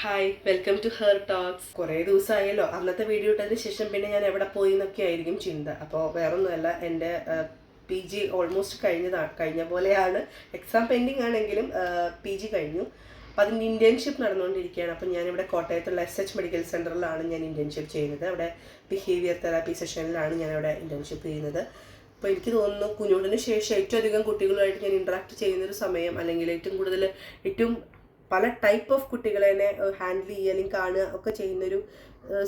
Hi welcome to her talks കുറേ ദിവസമായല്ലോ. അന്നത്തെ വീഡിയോ ഇട്ടതിന് ശേഷം പിന്നെ ഞാൻ എവിടെ പോയി എന്നൊക്കെ ആയിരിക്കും ചിന്ത. അപ്പോൾ വേറൊന്നുമല്ല എന്റെ പി ജി ഓൾമോസ്റ്റ് കഴിഞ്ഞതാണ് കഴിഞ്ഞ പോലെയാണ്. എക്സാം പെൻഡിങ് ആണെങ്കിലും പി ജി കഴിഞ്ഞു. അപ്പോൾ അതിന്റെ ഇന്റേൺഷിപ്പ് നടന്നുകൊണ്ടിരിക്കുകയാണ്. അപ്പോൾ ഞാനിവിടെ കോട്ടയത്തുള്ള എസ് എച്ച് മെഡിക്കൽ സെന്ററിലാണ് ഞാൻ ഇന്റേൺഷിപ്പ് ചെയ്യുന്നത്. അവിടെ ബിഹേവിയർ തെറാപ്പി സെഷനിലാണ് ഞാൻ അവിടെ ഇന്റേൺഷിപ്പ് ചെയ്യുന്നത്. അപ്പോൾ എനിക്ക് തോന്നുന്നു കുഞ്ഞുടിന് ശേഷം ഏറ്റവും അധികം കുട്ടികളുമായിട്ട് ഞാൻ ഇൻട്രാക്ട് ചെയ്യുന്നൊരു സമയം അല്ലെങ്കിൽ ഏറ്റവും കൂടുതൽ ഏറ്റവും പല ടൈപ്പ് ഓഫ് കുട്ടികളെ ഹാൻഡിൽ ചെയ്യുക അല്ലെങ്കിൽ കാണുക ഒക്കെ ചെയ്യുന്നൊരു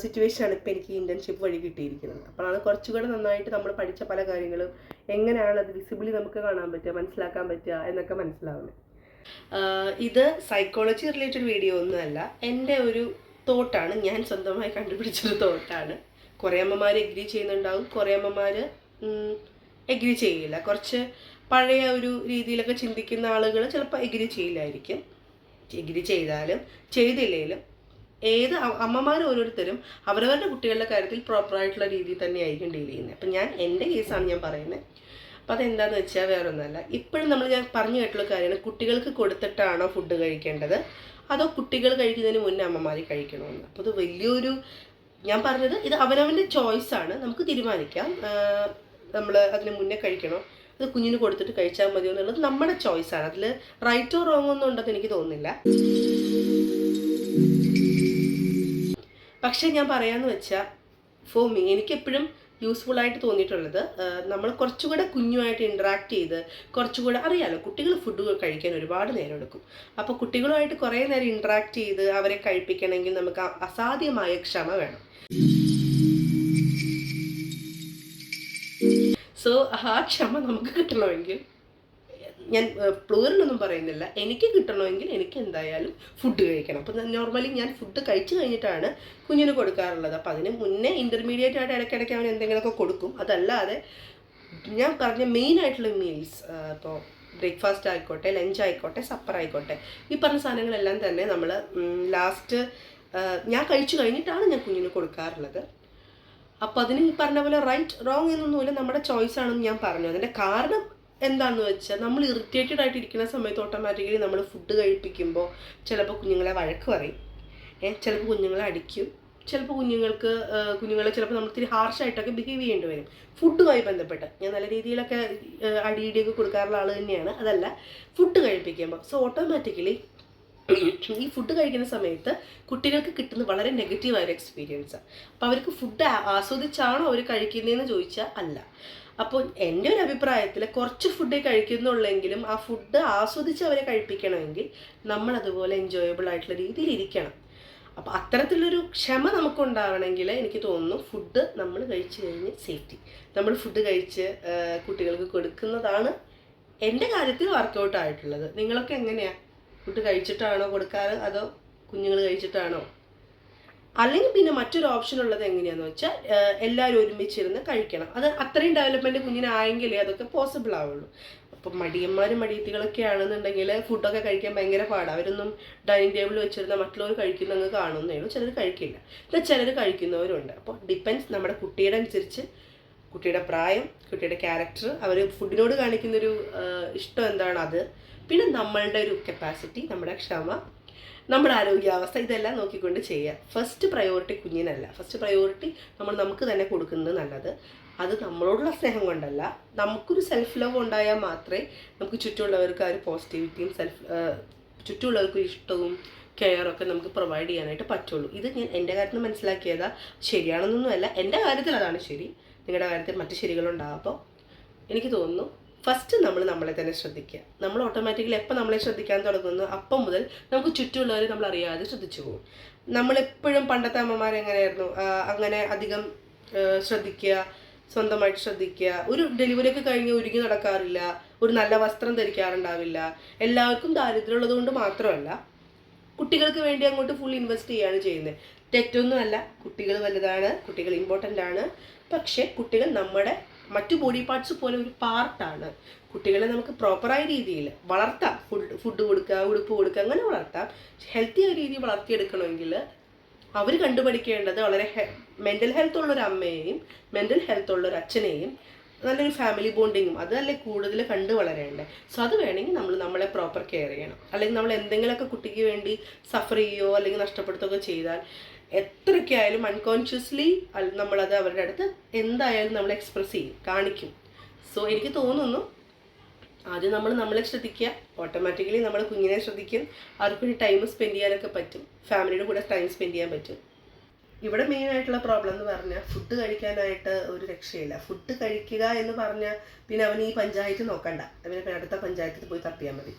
സിറ്റുവേഷനാണ് ഇപ്പോൾ എനിക്ക് ഇന്റേൺഷിപ്പ് വഴി കിട്ടിയിരിക്കുന്നത്. അപ്പോഴാണ് കുറച്ചുകൂടെ നന്നായിട്ട് നമ്മൾ പഠിച്ച പല കാര്യങ്ങളും എങ്ങനെയാണ് അത് വിസിബിളി നമുക്ക് കാണാൻ പറ്റുക മനസ്സിലാക്കാൻ പറ്റുക എന്നൊക്കെ മനസ്സിലാവുന്നത്. ഇത് സൈക്കോളജി റിലേറ്റഡ് വീഡിയോ ഒന്നുമല്ല. എന്റെ ഒരു തോട്ടാണ് ഞാൻ സ്വന്തമായി കണ്ടുപിടിച്ചൊരു തോട്ടാണ് കുറേ അമ്മമാർ എഗ്രി ചെയ്യുന്നുണ്ടാവും. കുറേ അമ്മമാർ എഗ്രി ചെയ്യില്ല. കുറച്ച് പഴയ ഒരു രീതിയിലൊക്കെ ചിന്തിക്കുന്ന ആളുകൾ ചിലപ്പോൾ എഗ്രി ചെയ്യില്ലായിരിക്കും. എഗ്രി ചെയ്താലും ചെയ്തില്ലെങ്കിലും ഏത് അമ്മമാർ ഓരോരുത്തരും അവരവരുടെ കുട്ടികളുടെ കാര്യത്തിൽ പ്രോപ്പറായിട്ടുള്ള രീതിയിൽ തന്നെയായിരിക്കും ഡീൽ ചെയ്യുന്നത്. അപ്പം ഞാൻ എന്റെ കേസാണ് ഞാൻ പറയുന്നത്. അപ്പം അതെന്താന്ന് വെച്ചാൽ വേറെ ഒന്നല്ല ഇപ്പോഴും നമ്മൾ ഞാൻ പറഞ്ഞു കേട്ടുള്ള കാര്യമാണ് കുട്ടികൾക്ക് കൊടുത്തിട്ടാണോ ഫുഡ് കഴിക്കേണ്ടത്? അതോ കുട്ടികൾ കഴിക്കുന്നതിന് മുന്നേ അമ്മമാർ കഴിക്കണമെന്ന്? അപ്പോൾ ഇത് വലിയൊരു ഞാൻ പറഞ്ഞത് ഇത് അവനവന്റെ ചോയ്സാണ് നമുക്ക് തീരുമാനിക്കാം. നമ്മൾ അതിന് മുന്നേ കഴിക്കണോ? അത് കുഞ്ഞിന് കൊടുത്തിട്ട് കഴിച്ചാൽ മതിയോ എന്നുള്ളത് നമ്മുടെ ചോയ്സാണ് അതിൽ റൈറ്റോ റോങ്ങോ ഒന്നും ഉണ്ടെന്ന് എനിക്ക് തോന്നുന്നില്ല. പക്ഷേ ഞാൻ പറയാന്ന് വെച്ചാൽ ഫോർ മീ എനിക്കെപ്പോഴും യൂസ്ഫുൾ ആയിട്ട് തോന്നിയിട്ടുള്ളത് നമ്മൾ കുറച്ചുകൂടെ കുഞ്ഞുമായിട്ട് ഇൻട്രാക്ട് ചെയ്ത് കുറച്ചുകൂടെ അറിയാലോ കുട്ടികൾ ഫുഡ് കഴിക്കാൻ ഒരുപാട് നേരം എടുക്കും. അപ്പോൾ കുട്ടികളുമായിട്ട് കുറേ നേരം ഇൻട്രാക്ട് ചെയ്ത് അവരെ കഴിപ്പിക്കണമെങ്കിൽ നമുക്ക് അസാധ്യമായ ക്ഷമ വേണം. സോ ആ ക്ഷമ നമുക്ക് കിട്ടണമെങ്കിൽ ഞാൻ പ്ലൂറിനൊന്നും പറയുന്നില്ല. എനിക്ക് കിട്ടണമെങ്കിൽ എനിക്ക് എന്തായാലും ഫുഡ് കഴിക്കണം. അപ്പം നോർമലി ഞാൻ ഫുഡ് കഴിച്ചു കഴിഞ്ഞിട്ടാണ് കുഞ്ഞിന് കൊടുക്കാറുള്ളത്. അപ്പം അതിന് മുന്നേ ഇന്റർമീഡിയറ്റ് ആയിട്ട് ഇടയ്ക്കിടയ്ക്ക് അവൻ എന്തെങ്കിലുമൊക്കെ കൊടുക്കും. അതല്ലാതെ ഞാൻ പറഞ്ഞ മെയിൻ ആയിട്ടുള്ള മീൽസ് ഇപ്പോൾ ബ്രേക്ക്ഫാസ്റ്റ് ആയിക്കോട്ടെ ലഞ്ച് ആയിക്കോട്ടെ സപ്പർ ആയിക്കോട്ടെ ഈ പറഞ്ഞ സാധനങ്ങളെല്ലാം തന്നെ നമ്മൾ ലാസ്റ്റ് ഞാൻ കഴിച്ചു കഴിഞ്ഞിട്ടാണ് ഞാൻ കുഞ്ഞിന് കൊടുക്കാറുള്ളത്. അപ്പോൾ അതിന് ഈ പറഞ്ഞ പോലെ റൈറ്റ് റോങ് എന്നൊന്നുമില്ല നമ്മുടെ ചോയ്സ് ആണെന്ന് ഞാൻ പറഞ്ഞു. അതിന്റെ കാരണം എന്താണെന്ന് വെച്ചാൽ നമ്മൾ ഇറിറ്റേറ്റഡ് ആയിട്ട് ഇരിക്കുന്ന സമയത്ത് ഓട്ടോമാറ്റിക്കലി നമ്മൾ ഫുഡ് കഴിപ്പിക്കുമ്പോൾ ചിലപ്പോൾ കുഞ്ഞുങ്ങളെ വഴക്ക് പറയും. ഏഹ് ചിലപ്പോൾ കുഞ്ഞുങ്ങളെ അടിക്കും. ചിലപ്പോൾ കുഞ്ഞുങ്ങൾക്ക് കുഞ്ഞുങ്ങളെ ചിലപ്പോൾ നമ്മൾ ഇത്തിരി ഹാർഷായിട്ടൊക്കെ ബിഹേവ് ചെയ്യേണ്ടി വരും. ഫുഡുമായി ബന്ധപ്പെട്ട്. ഞാൻ നല്ല രീതിയിലൊക്കെ അടിയിടിയൊക്കെ കൊടുക്കാറുള്ള ആൾ തന്നെയാണ്. അതല്ല ഫുഡ് കഴിപ്പിക്കുമ്പോൾ സോ ഓട്ടോമാറ്റിക്കലി ഈ ഫുഡ് കഴിക്കുന്ന സമയത്ത് കുട്ടികൾക്ക് കിട്ടുന്ന വളരെ നെഗറ്റീവായ ഒരു എക്സ്പീരിയൻസാണ് അപ്പോൾ അവർക്ക് ഫുഡ് ആസ്വദിച്ചാണോ അവർ കഴിക്കുന്നതെന്ന് ചോദിച്ചാൽ അല്ല. അപ്പോൾ എന്റെ ഒരു അഭിപ്രായത്തിൽ കുറച്ച് ഫുഡേ കഴിക്കുന്നുള്ളെങ്കിലും ആ ഫുഡ് ആസ്വദിച്ച് അവരെ കഴിപ്പിക്കണമെങ്കിൽ നമ്മൾ അതുപോലെ എൻജോയബിൾ ആയിട്ടുള്ള രീതിയിൽ ഇരിക്കണം. അപ്പോൾ അത്തരത്തിലൊരു ക്ഷമ നമുക്കുണ്ടാവണമെങ്കിൽ എനിക്ക് തോന്നുന്നു ഫുഡ് നമ്മൾ കഴിച്ചു കഴിഞ്ഞ് സേഫ്റ്റി നമ്മൾ ഫുഡ് കഴിച്ച് കുട്ടികൾക്ക് കൊടുക്കുന്നതാണ് എന്റെ കാര്യത്തിൽ വർക്കൗട്ട് ആയിട്ടുള്ളത്. നിങ്ങളൊക്കെ എങ്ങനെയാണ് ഫുഡ് കഴിച്ചിട്ടാണോ കൊടുക്കാറ്? അതോ കുഞ്ഞുങ്ങൾ കഴിച്ചിട്ടാണോ? അല്ലെങ്കിൽ പിന്നെ മറ്റൊരു ഓപ്ഷൻ ഉള്ളത് എങ്ങനെയാന്ന് വെച്ചാൽ എല്ലാവരും ഒരുമിച്ചിരുന്ന് കഴിക്കണം. അത് അത്രയും ഡെവലപ്മെന്റ് കുഞ്ഞിനായെങ്കിലേ അതൊക്കെ പോസിബിൾ ആവുള്ളൂ. അപ്പം മടിയന്മാരും മടിയത്തികളൊക്കെ ആണെന്നുണ്ടെങ്കിൽ ഫുഡൊക്കെ കഴിക്കാൻ ഭയങ്കര പാടാണ് അവരൊന്നും ഡൈനിങ് ടേബിൾ വെച്ചിരുന്ന മറ്റുള്ളവർ കഴിക്കുന്നങ്ങ് കാണുന്നേ ഉള്ളൂ. ചിലർ കഴിക്കില്ല. എന്നാൽ ചിലർ കഴിക്കുന്നവരുണ്ട്. അപ്പോൾ ഡിപ്പെൻസ് നമ്മുടെ കുട്ടിയുടെ അനുസരിച്ച് കുട്ടിയുടെ പ്രായം കുട്ടിയുടെ ക്യാരക്ടർ അവർ ഫുഡിനോട് കാണിക്കുന്നൊരു ഇഷ്ടം എന്താണ് അത് പിന്നെ നമ്മളുടെ ഒരു കപ്പാസിറ്റി നമ്മുടെ ക്ഷമ നമ്മുടെ ആരോഗ്യാവസ്ഥ ഇതെല്ലാം നോക്കിക്കൊണ്ട് ചെയ്യുക ഫസ്റ്റ് പ്രയോറിറ്റി കുഞ്ഞിനല്ല. ഫസ്റ്റ് പ്രയോറിറ്റി നമ്മൾ നമുക്ക് തന്നെ കൊടുക്കുന്നത് നല്ലത്. അത് നമ്മളോടുള്ള സ്നേഹം കൊണ്ടല്ല. നമുക്കൊരു സെൽഫ് ലവ് ഉണ്ടായാൽ മാത്രമേ നമുക്ക് ചുറ്റുമുള്ളവർക്ക് ആ ഒരു പോസിറ്റിവിറ്റിയും സെൽഫ് ചുറ്റുമുള്ളവർക്ക് ഇഷ്ടവും കെയറൊക്കെ നമുക്ക് പ്രൊവൈഡ് ചെയ്യാനായിട്ട് പറ്റുള്ളൂ. ഇത് ഞാൻ എന്റെ കാര്യത്തിൽ മനസ്സിലാക്കിയതാ. ശരിയാണെന്നൊന്നുമല്ല. എന്റെ കാര്യത്തിൽ അതാണ് ശരി. നിങ്ങളുടെ കാര്യത്തിൽ മറ്റു ശരികളുണ്ടാകും അപ്പോൾ എനിക്ക് തോന്നുന്നു ഫസ്റ്റ് നമ്മൾ നമ്മളെ തന്നെ ശ്രദ്ധിക്കുക. നമ്മൾ ഓട്ടോമാറ്റിക്കലി എപ്പോൾ നമ്മളെ ശ്രദ്ധിക്കാൻ തുടങ്ങുന്നു അപ്പം മുതൽ നമുക്ക് ചുറ്റുമുള്ളവരെ നമ്മൾ അറിയാതെ ശ്രദ്ധിച്ചു പോകും. നമ്മളെപ്പോഴും പണ്ടത്തെ അമ്മമാരെങ്ങനെയായിരുന്നു അങ്ങനെ അധികം ശ്രദ്ധിക്കുക സ്വന്തമായിട്ട് ശ്രദ്ധിക്കുക. ഒരു ഡെലിവറി ഒക്കെ കഴിഞ്ഞ് ഒരുങ്ങി നടക്കാറില്ല. ഒരു നല്ല വസ്ത്രം ധരിക്കാറുണ്ടാവില്ല. എല്ലാവർക്കും ദാരിദ്ര്യം ഉള്ളതുകൊണ്ട് മാത്രമല്ല കുട്ടികൾക്ക് വേണ്ടി അങ്ങോട്ട് ഫുൾ ഇൻവെസ്റ്റ് ചെയ്യാണ് ചെയ്യുന്നത്. തെറ്റൊന്നുമല്ല കുട്ടികൾ വലുതാണ് കുട്ടികൾ ഇമ്പോർട്ടന്റ് ആണ്. പക്ഷേ കുട്ടികൾ നമ്മുടെ മറ്റു ബോഡി പാർട്സ് പോലെ ഒരു പാർട്ടാണ് കുട്ടികളെ നമുക്ക് പ്രോപ്പറായ രീതിയിൽ വളർത്താം. ഫുഡ് ഫുഡ് കൊടുക്കുക ഉടുപ്പ് കൊടുക്കുക അങ്ങനെ വളർത്താം. ഹെൽത്തി ആയ രീതിയിൽ വളർത്തിയെടുക്കണമെങ്കിൽ അവർ കണ്ടുപഠിക്കേണ്ടത് വളരെ മെന്റൽ ഹെൽത്ത് ഉള്ള ഒരു അമ്മയെയും മെന്റൽ ഹെൽത്ത് ഉള്ള ഒരു അച്ഛനെയും നല്ലൊരു ഫാമിലി ബോണ്ടിങ്ങും അതല്ലേ കൂടുതൽ കണ്ടു വളരേണ്ടത് സോ അത് വേണമെങ്കിൽ നമ്മൾ നമ്മളെ പ്രോപ്പർ കെയർ ചെയ്യണം. അല്ലെങ്കിൽ നമ്മൾ എന്തെങ്കിലുമൊക്കെ കുട്ടിക്ക് വേണ്ടി സഫർ ചെയ്യുകയോ അല്ലെങ്കിൽ നഷ്ടപ്പെടുത്തുകയോ ചെയ്താൽ എത്രയൊക്കെ ആയാലും അൺകോൺഷ്യസ്ലി നമ്മളത് അവരുടെ അടുത്ത് എന്തായാലും നമ്മൾ എക്സ്പ്രസ് ചെയ്യും കാണിക്കും. സോ എനിക്ക് തോന്നുന്നു ആദ്യം നമ്മൾ നമ്മളെ ശ്രദ്ധിക്കുക. ഓട്ടോമാറ്റിക്കലി നമ്മൾ കുഞ്ഞിനെ ശ്രദ്ധിക്കും. അവർക്കൊരു ടൈം സ്പെൻഡ് ചെയ്യാനൊക്കെ പറ്റും. ഫാമിലിയുടെ കൂടെ ടൈം സ്പെൻഡ് ചെയ്യാൻ പറ്റും. ഇവിടെ മെയിൻ ആയിട്ടുള്ള പ്രോബ്ലം എന്ന് പറഞ്ഞാൽ ഫുഡ് കഴിക്കാനായിട്ട് ഒരു രക്ഷയില്ല. ഫുഡ് കഴിക്കുക എന്ന് പറഞ്ഞാൽ പിന്നെ അവൻ ഈ പഞ്ചായത്ത് നോക്കണ്ട. അവനെ അടുത്ത പഞ്ചായത്തിൽ പോയി തപ്പിയാൽ മതി.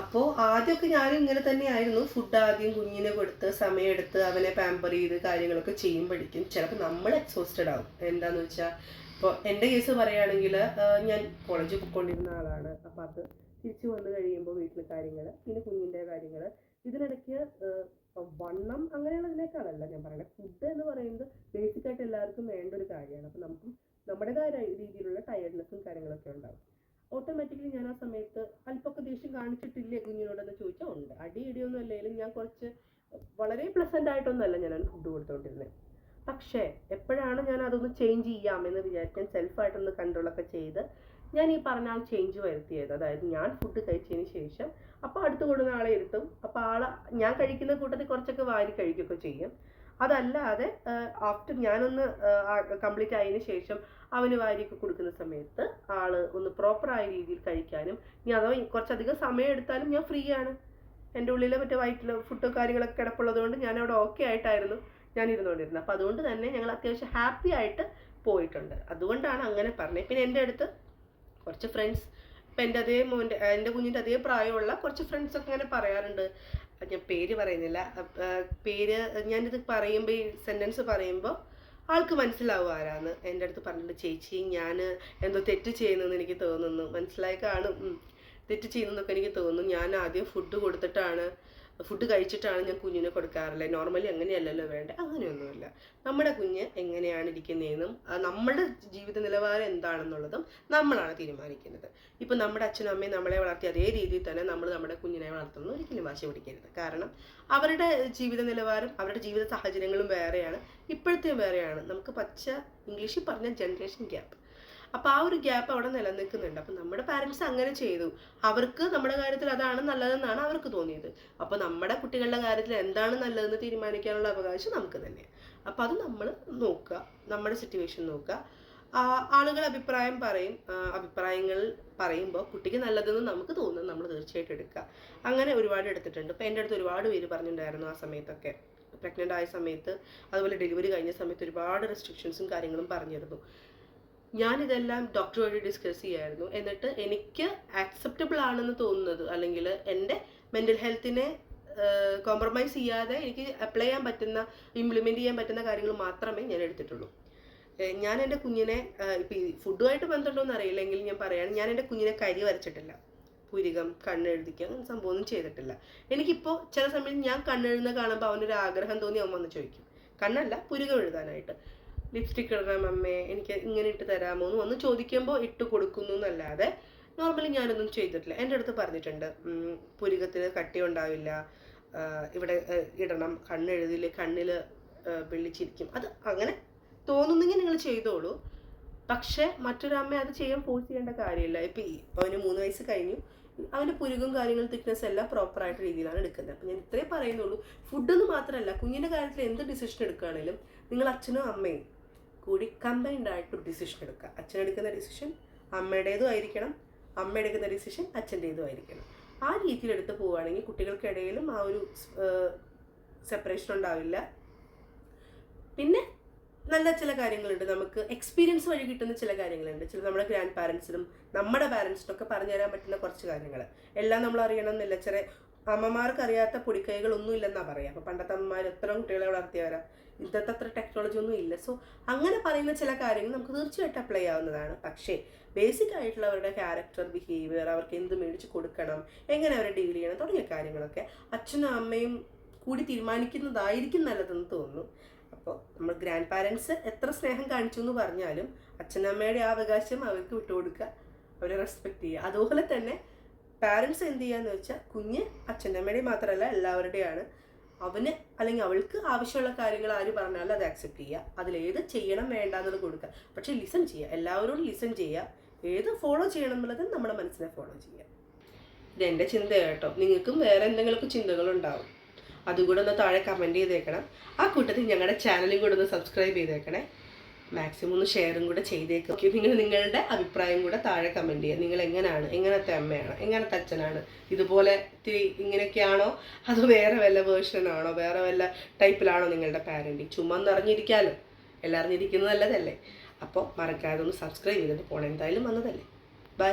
അപ്പോൾ ആദ്യമൊക്കെ ഞാനും ഇങ്ങനെ തന്നെയായിരുന്നു. ഫുഡ് ആദ്യം കുഞ്ഞിനെ കൊടുത്ത് സമയമെടുത്ത് അവനെ പാമ്പർ ചെയ്ത് കാര്യങ്ങളൊക്കെ ചെയ്യുമ്പോഴേക്കും ചിലപ്പോൾ നമ്മൾ എക്സോസ്റ്റഡ് ആവും. എന്താന്ന് വെച്ചാൽ ഇപ്പോൾ എന്റെ കേസ് പറയുകയാണെങ്കിൽ ഞാൻ കോളേജിൽ പോയിക്കൊണ്ടിരുന്ന ആളാണ്. അപ്പോൾ അത് തിരിച്ചു വന്നു കഴിയുമ്പോൾ വീട്ടിലെ കാര്യങ്ങൾ പിന്നെ കുഞ്ഞിന്റെ കാര്യങ്ങൾ ഇതിനിടയ്ക്ക് വണ്ണം അങ്ങനെയുള്ളതിനേക്കാളല്ല ഞാൻ പറയുന്നത് ഫുഡ് എന്ന് പറയുന്നത് ബേസിക് ആയിട്ട് എല്ലാവർക്കും വേണ്ട ഒരു കാര്യമാണ്. അപ്പോൾ നമുക്കും നമ്മുടേതായ രീതിയിലുള്ള ടയർഡ്നെസ്സും കാര്യങ്ങളൊക്കെ ഉണ്ടാവും. ഓട്ടോമാറ്റിക്കലി ഞാൻ ആ സമയത്ത് അല്പമൊക്കെ ദേഷ്യം കാണിച്ചിട്ടില്ലേ കുഞ്ഞിനോടെന്ന് ചോദിച്ചാൽ ഉണ്ട്. അടി ഇടിയൊന്നും അല്ലെങ്കിലും ഞാൻ കുറച്ച് വളരെ പ്ലസന്റ് ആയിട്ടൊന്നുമല്ല ഞാൻ ഫുഡ് കൊടുത്തുകൊണ്ടിരുന്നത് പക്ഷേ എപ്പോഴാണ് ഞാൻ അതൊന്ന് ചേഞ്ച് ചെയ്യാം എന്ന് വിചാരിക്കാൻ സെൽഫായിട്ടൊന്ന് കൺട്രോളൊക്കെ ചെയ്ത് ഞാൻ ഈ പറഞ്ഞ ആ ചേഞ്ച് വരുത്തിയത്. അതായത് ഞാൻ ഫുഡ് കഴിച്ചതിന് ശേഷം അപ്പോൾ അടുത്ത് കൊടുക്കുന്ന ആളെ ഇരുത്തും. അപ്പോൾ ആളെ ഞാൻ കഴിക്കുന്ന കൂട്ടത്തിൽ കുറച്ചൊക്കെ വാരി കഴിക്കുകയൊക്കെ ചെയ്യും. അതല്ലാതെ ആഫ്റ്റർ ഞാനൊന്ന് കംപ്ലീറ്റ് ആയതിനു ശേഷം അവന് വാരിയൊക്കെ കൊടുക്കുന്ന സമയത്ത് ആൾ ഒന്ന് പ്രോപ്പറായ രീതിയിൽ കഴിക്കാനും ഇനി അഥവാ കുറച്ചധികം സമയം എടുത്താലും ഞാൻ ഫ്രീ ആണ്. എന്റെ ഉള്ളിൽ മറ്റേ വയറ്റിൽ ഫുഡ് കാര്യങ്ങളൊക്കെ കിടപ്പുള്ളത് കൊണ്ട് ഞാൻ അവിടെ ഓക്കെ ആയിട്ടായിരുന്നു ഞാൻ ഇരുന്നുകൊണ്ടിരുന്നത്. അപ്പോൾ അതുകൊണ്ട് തന്നെ ഞങ്ങൾ അത്യാവശ്യം ഹാപ്പി ആയിട്ട് പോയിട്ടുണ്ട്. അതുകൊണ്ടാണ് അങ്ങനെ പറഞ്ഞത്. പിന്നെ എന്റെ അടുത്ത് കുറച്ച് ഫ്രണ്ട്സ് ഇപ്പം എന്റെ അതേ മോന്റെ എന്റെ കുഞ്ഞിന്റെ അതേ പ്രായമുള്ള കുറച്ച് ഫ്രണ്ട്സൊക്കെ ഇങ്ങനെ പറയാറുണ്ട്. ഞാൻ പേര് പറയുന്നില്ല. പേര് ഞാനിത് പറയുമ്പോൾ ഈ സെന്റൻസ് പറയുമ്പോൾ ആൾക്ക് മനസ്സിലാവും ആരാന്ന്. എന്റെ അടുത്ത് പറഞ്ഞിട്ടുണ്ട് ചേച്ചി ഞാൻ എന്തോ തെറ്റ് ചെയ്യുന്നെന്ന് എനിക്ക് തോന്നുന്നു. മനസ്സിലായി കാണും. തെറ്റ് ചെയ്യുന്നതൊക്കെ എനിക്ക് തോന്നുന്നു. ഞാൻ ആദ്യം ഫുഡ് കൊടുത്തിട്ടാണ് ഫുഡ് കഴിച്ചിട്ടാണ് ഞാൻ കുഞ്ഞിനെ കൊടുക്കാറുള്ളത് നോർമലി അങ്ങനെയല്ലല്ലോ വേണ്ടത് അങ്ങനെയൊന്നുമില്ല. നമ്മുടെ കുഞ്ഞ് എങ്ങനെയാണ് ഇരിക്കുന്നതെന്നും നമ്മുടെ ജീവിത നിലവാരം എന്താണെന്നുള്ളതും നമ്മളാണ് തീരുമാനിക്കുന്നത്. ഇപ്പം നമ്മുടെ അച്ഛനും അമ്മയും നമ്മളെ വളർത്തി അതേ രീതിയിൽ തന്നെ നമ്മൾ നമ്മുടെ കുഞ്ഞിനെ വളർത്തുന്നു. ഒരിക്കലും വാശി പിടിക്കരുത്. കാരണം അവരുടെ ജീവിത നിലവാരം അവരുടെ ജീവിത സാഹചര്യങ്ങളും വേറെയാണ്. ഇപ്പോഴത്തെയും വേറെയാണ്. നമുക്ക് പച്ച ഇംഗ്ലീഷിൽ പറഞ്ഞ ജനറേഷൻ ഗ്യാപ്പ് അപ്പോൾ ആ ഒരു ഗ്യാപ്പ് അവിടെ നിലനിൽക്കുന്നുണ്ട്. അപ്പോൾ നമ്മുടെ പാരൻസ് അങ്ങനെ ചെയ്തു. അവർക്ക് നമ്മുടെ കാര്യത്തിൽ അതാണ് നല്ലതെന്നാണ് അവർക്ക് തോന്നിയത്. അപ്പോൾ നമ്മുടെ കുട്ടികളുടെ കാര്യത്തിൽ എന്താണ് നല്ലതെന്ന് തീരുമാനിക്കാനുള്ള അവകാശം നമുക്ക് തന്നെ അപ്പോൾ അത് നമ്മൾ നോക്കുക. നമ്മുടെ സിറ്റുവേഷൻ നോക്കുക. ആളുകൾ അഭിപ്രായം പറയും. അഭിപ്രായങ്ങൾ പറയുമ്പോൾ കുട്ടിക്ക് നല്ലതെന്ന് നമുക്ക് തോന്നും. നമ്മൾ തീർച്ചയായിട്ടും എടുക്കുക. അങ്ങനെ ഒരുപാട് എടുത്തിട്ടുണ്ട്. ഇപ്പം എന്റെ അടുത്ത് ഒരുപാട് പേര് പറഞ്ഞിട്ടുണ്ടായിരുന്നു ആ സമയത്തൊക്കെ. പ്രഗ്നന്റ് ആയ സമയത്ത് അതുപോലെ ഡെലിവറി കഴിഞ്ഞ സമയത്ത് ഒരുപാട് റെസ്ട്രിക്ഷൻസും കാര്യങ്ങളും പറഞ്ഞിരുന്നു. ഞാനിതെല്ലാം ഡോക്ടറുമായിട്ട് ഡിസ്കസ് ചെയ്യായിരുന്നു. എന്നിട്ട് എനിക്ക് ആക്സെപ്റ്റബിൾ ആണെന്ന് തോന്നുന്നത് അല്ലെങ്കിൽ എന്റെ മെന്റൽ ഹെൽത്തിനെ കോംപ്രമൈസ് ചെയ്യാതെ എനിക്ക് അപ്ലൈ ചെയ്യാൻ പറ്റുന്ന ഇംപ്ലിമെന്റ് ചെയ്യാൻ പറ്റുന്ന കാര്യങ്ങൾ മാത്രമേ ഞാൻ എടുത്തിട്ടുള്ളൂ. ഞാൻ എന്റെ കുഞ്ഞിനെ ഇപ്പം ഈ ഫുഡുമായിട്ട് ബന്ധമുണ്ടോയെന്ന് അറിയില്ലെങ്കിൽ ഞാൻ പറയുകയാണ് ഞാൻ എന്റെ കുഞ്ഞിനെ കരി വരച്ചിട്ടില്ല. പുരികം കണ്ണെഴുതിക്കുക അങ്ങനെ സംഭവമൊന്നും ചെയ്തിട്ടില്ല. എനിക്കിപ്പോൾ ചില സമയത്ത് ഞാൻ കണ്ണെഴുതുന്ന കാണുമ്പോൾ അവനൊരു ആഗ്രഹം തോന്നി അവൻ വന്ന് ചോദിക്കും. കണ്ണല്ല പുരികം എഴുതാനായിട്ട്. ലിപ്സ്റ്റിക് ഇടണം അമ്മേ എനിക്ക് ഇങ്ങനെ ഇട്ട് തരാമോ എന്ന് വന്ന് ചോദിക്കുമ്പോൾ ഇട്ട് കൊടുക്കുന്നു എന്നല്ലാതെ നോർമലി ഞാനൊന്നും ചെയ്തിട്ടില്ല. എന്റെ അടുത്ത് പറഞ്ഞിട്ടുണ്ട് ഉം, പുരികത്തിന് കട്ടി ഉണ്ടാവില്ല ഇവിടെ ഇടണം കണ്ണിൽ കണ്ണിൽ വെള്ളിച്ചിരിക്കും. അത് അങ്ങനെ തോന്നുന്നെങ്കിൽ നിങ്ങൾ ചെയ്തോളൂ. പക്ഷേ മറ്റൊരമ്മ അത് ചെയ്യാൻ ഫോഴ്സ് ചെയ്യേണ്ട കാര്യമില്ല. ഇപ്പം അവന് മൂന്ന് വയസ്സ് കഴിഞ്ഞു. അവന്റെ പുരുകും കാര്യങ്ങളും തിക്നെസ് എല്ലാം പ്രോപ്പറായിട്ട് രീതിയിലാണ് എടുക്കുന്നത്. അപ്പം ഞാൻ ഇത്രേ പറയുന്നുള്ളൂ. ഫുഡെന്ന് മാത്രമല്ല കുഞ്ഞിന്റെ കാര്യത്തിൽ എന്ത് ഡിസിഷൻ എടുക്കുകയാണെങ്കിലും നിങ്ങൾ അച്ഛനും അമ്മയും കൂടി കമ്പൈൻഡ് ആയിട്ട് ഡിസിഷൻ എടുക്കുക. അച്ഛൻ എടുക്കുന്ന ഡിസിഷൻ അമ്മയുടേതും ആയിരിക്കണം. അമ്മ എടുക്കുന്ന ഡിസിഷൻ അച്ഛന്റേതും ആയിരിക്കണം. ആ രീതിയിൽ എടുത്ത് പോവുകയാണെങ്കിൽ കുട്ടികൾക്കിടയിലും ആ ഒരു സെപ്പറേഷൻ ഉണ്ടാവില്ല. പിന്നെ നല്ല ചില കാര്യങ്ങളുണ്ട്. നമുക്ക് എക്സ്പീരിയൻസ് വഴി കിട്ടുന്ന ചില കാര്യങ്ങളുണ്ട്. ചില നമ്മുടെ ഗ്രാൻഡ് പാരൻസിനും നമ്മുടെ പാരൻസിനും ഒക്കെ പറഞ്ഞു തരാൻ പറ്റുന്ന കുറച്ച് കാര്യങ്ങൾ എല്ലാം നമ്മൾ അറിയണമെന്നില്ല. ചെറിയ അമ്മമാർക്ക് അറിയാത്ത പൊടിക്കൈകളൊന്നും ഇല്ലെന്നാ പറയാം. അപ്പോൾ പണ്ടത്തെ അമ്മമാർ എത്ര കുട്ടികളെ വളർത്തിയവരാ? ഇന്നത്തെ അത്ര ടെക്നോളജി ഒന്നും ഇല്ല. സോ അങ്ങനെ പറയുന്ന ചില കാര്യങ്ങൾ നമുക്ക് തീർച്ചയായിട്ടും അപ്ലൈ ആവുന്നതാണ്. പക്ഷേ ബേസിക് ആയിട്ടുള്ള അവരുടെ ക്യാരക്ടർ ബിഹേവിയർ അവർക്ക് എന്ത് മേടിച്ച് കൊടുക്കണം എങ്ങനെ അവരെ ഡീൽ ചെയ്യണം തുടങ്ങിയ കാര്യങ്ങളൊക്കെ അച്ഛനും അമ്മയും കൂടി തീരുമാനിക്കുന്നതായിരിക്കും നല്ലതെന്ന് തോന്നുന്നു. അപ്പോൾ നമ്മൾ ഗ്രാൻഡ് പാരൻസ് എത്ര സ്നേഹം കാണിച്ചു എന്ന് പറഞ്ഞാലും അച്ഛനമ്മയുടെ ആ അവകാശം അവർക്ക് വിട്ടുകൊടുക്കുക അവരെ റെസ്പെക്റ്റ് ചെയ്യുക. അതുപോലെ തന്നെ പാരൻസ് എന്ത് ചെയ്യാന്ന് വെച്ചാൽ കുഞ്ഞ് അച്ഛന്റെ അമ്മയുടെ മാത്രമല്ല എല്ലാവരുടെയാണ് അവന് അല്ലെങ്കിൽ അവൾക്ക് ആവശ്യമുള്ള കാര്യങ്ങൾ ആര് പറഞ്ഞാലും അത് അക്സെപ്റ്റ് ചെയ്യുക. അതിലേത് ചെയ്യണം വേണ്ട കൊടുക്കുക. പക്ഷേ ലിസൺ ചെയ്യുക. എല്ലാവരോടും ലിസൺ ചെയ്യുക. ഏത് ഫോളോ ചെയ്യണം എന്നുള്ളത് നമ്മുടെ മനസ്സിനെ ഫോളോ ചെയ്യുക. ഇത് എന്റെ ചിന്ത കേട്ടോ. നിങ്ങൾക്കും വേറെ എന്തെങ്കിലുമൊക്കെ ചിന്തകളുണ്ടാവും അതുകൂടെ ഒന്ന് താഴെ കമന്റ് ചെയ്തേക്കണം. ആ കൂട്ടത്തിൽ ഞങ്ങളുടെ ചാനലും കൂടെ ഒന്ന് സബ്സ്ക്രൈബ് ചെയ്തേക്കണേ. മാക്സിമം ഒന്ന് ഷെയറും കൂടെ ചെയ്തേക്കും. ഓക്കെ നിങ്ങൾ നിങ്ങളുടെ അഭിപ്രായം കൂടെ താഴെ കമന്റ് ചെയ്യുക നിങ്ങൾ എങ്ങനെയാണ് എങ്ങനത്തെ അമ്മയാണ്? എങ്ങനത്തെ അച്ഛനാണ്? ഇതുപോലെ ഇത്തിരി ഇങ്ങനെയൊക്കെയാണോ? അതോ വേറെ വല്ല വേർഷനാണോ വേറെ വല്ല ടൈപ്പിലാണോ നിങ്ങളുടെ പാരന്റിങ് ചുമ്മാ ഒന്ന് അറിഞ്ഞിരിക്കാമല്ലോ എല്ലാം അറിഞ്ഞിരിക്കുന്നത് നല്ലതല്ലേ? അപ്പോൾ മറക്കാതെ ഒന്ന് സബ്സ്ക്രൈബ് ചെയ്തിട്ട് പോകണം എന്തായാലും വന്നതല്ലേ. ബൈ